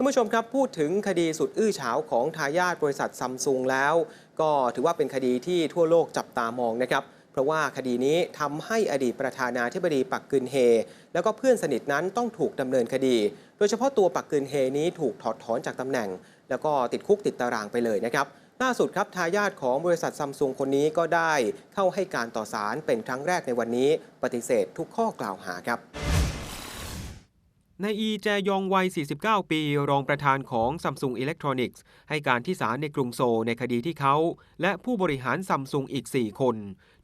ท่านผู้ชมครับพูดถึงคดีสุดอื้อฉาวของทายาทบริษัทซัมซุงแล้ว ก็ถือว่าเป็นคดีที่ทั่วโลกจับตามองนะครับ เพราะว่าคดีนี้ทำให้อดีตประธานาธิบดีปักกึนเฮ แล้วก็เพื่อนสนิทนั้นต้องถูกดำเนินคดี โดยเฉพาะตัวปักกึนเฮนี้ถูกถอดถอนจากตำแหน่ง แล้วก็ติดคุกติดตารางไปเลยนะครับล่าสุดครับทายาทของบริษัทซัมซุงคนนี้ก็ได้เข้าให้การต่อศาลเป็นครั้งแรกในวันนี้ ปฏิเสธทุกข้อกล่าวหาครับ นายอีแจยองวัย 49 ปี รองประธานของ Samsung Electronics ให้การที่ศาลในกรุงโซลในคดีที่เขา และผู้บริหารซัมซุงอีก 4 คน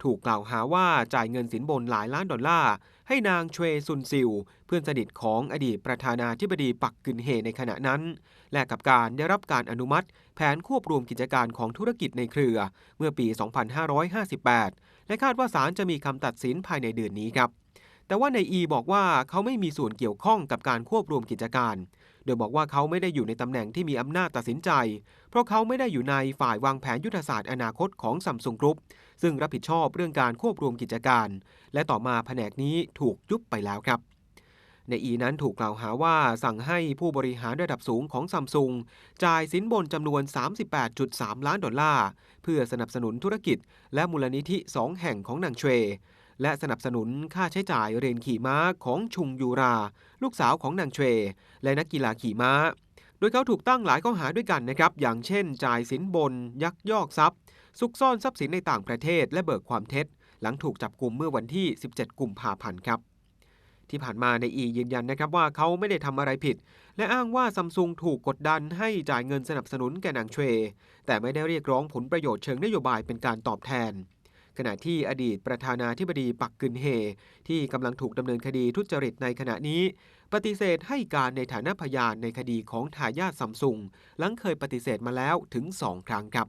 ถูกกล่าวหาว่าจ่ายเงินสินบนหลายล้านดอลลาร์ ให้นางเชวซุนซิล เพื่อนสนิทของอดีตประธานาธิบดีปักกึนเฮในขณะนั้น และกับการได้รับการอนุมัติ แผนควบรวมกิจการของธุรกิจในเครือ เมื่อปี 2558 และคาดว่าศาลจะมีคำตัดสินภายในเดือนนี้ครับ แต่ว่านายอีบอกว่าเขาไม่มีส่วนเกี่ยวข้องกับการควบรวมกิจการ โดยบอกว่าเขาไม่ได้อยู่ในตำแหน่งที่มีอำนาจตัดสินใจ เพราะเขาไม่ได้อยู่ในฝ่ายวางแผนยุทธศาสตร์อนาคตของซัมซุงกรุ๊ปซึ่งรับผิดชอบเรื่องการควบรวมกิจการ และต่อมาแผนกนี้ถูกยุบไปแล้วครับในอีนั้นถูกกล่าวหาว่าสั่งให้ผู้บริหารระดับสูงของซัมซุงจ่ายสินบนจำนวน 38.3 ล้านดอลลาร์ เพื่อสนับสนุนธุรกิจและมูลนิธิ 2 แห่งของนางเชว และสนับสนุนค่าใช้จ่ายเรียนขี่ม้าของชุงยูรา ลูกสาวของนางเชวและนักกีฬาขี่ม้า โดยเขาถูกตั้งหลายข้อหาด้วยกันนะครับ อย่างเช่น จ่ายสินบน ยักยอกทรัพย์ซุกซ่อนทรัพย์สินในต่างประเทศและเบิกความเท็จ หลังถูกจับกลุ่มเมื่อวันที่ 17 กุมภาพันธ์ครับที่ผ่านมาในอียืนยันนะครับว่าเขาไม่ได้ทำอะไรผิด และอ้างว่าซัมซุงถูกกดดันให้จ่ายเงินสนับสนุนแก่นางเชวแต่ไม่ได้เรียกร้องผลประโยชน์เชิงนโยบายเป็นการตอบแทน ขณะที่อดีตประธานาธิบดีปักกึนเฮ ที่กำลังถูกดำเนินคดีทุจริตในขณะนี้ ปฏิเสธให้การในฐานะพยานในคดีของทายาทซัมซุงหลังเคยปฏิเสธมาแล้วถึงสองครั้งครับ